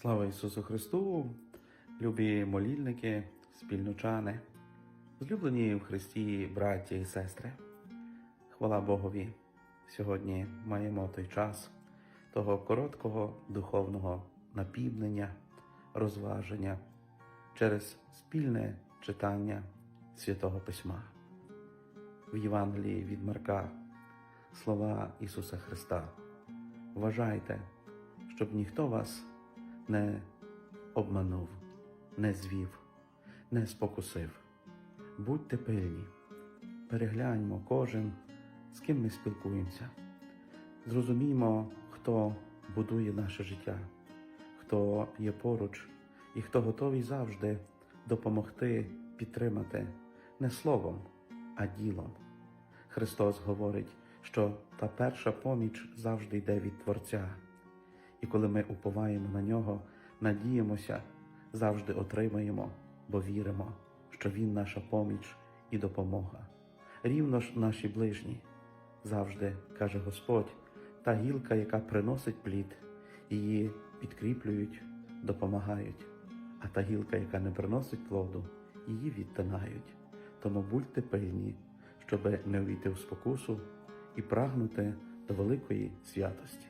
Слава Ісусу Христу, любі молільники, спільночани, злюблені в Христі браті і сестри. Хвала Богові! Сьогодні маємо той час того короткого духовного напівнення, розваження через спільне читання Святого Письма. В Євангелії від Марка слова Ісуса Христа. Вважайте, щоб ніхто вас не обманув, не звів, не спокусив. Будьте пильні, перегляньмо кожен, з ким ми спілкуємося. Зрозуміймо, хто будує наше життя, хто є поруч і хто готовий завжди допомогти, підтримати не словом, а ділом. Христос говорить, що та перша поміч завжди йде від Творця. І коли ми уповаємо на нього, надіємося, завжди отримаємо, бо віримо, що Він наша поміч і допомога. Рівно ж наші ближні, завжди каже Господь, та гілка, яка приносить плід, її підкріплюють, допомагають, а та гілка, яка не приносить плоду, її відтинають. Тому будьте пильні, щоб не увійти в спокусу і прагнути до великої святості.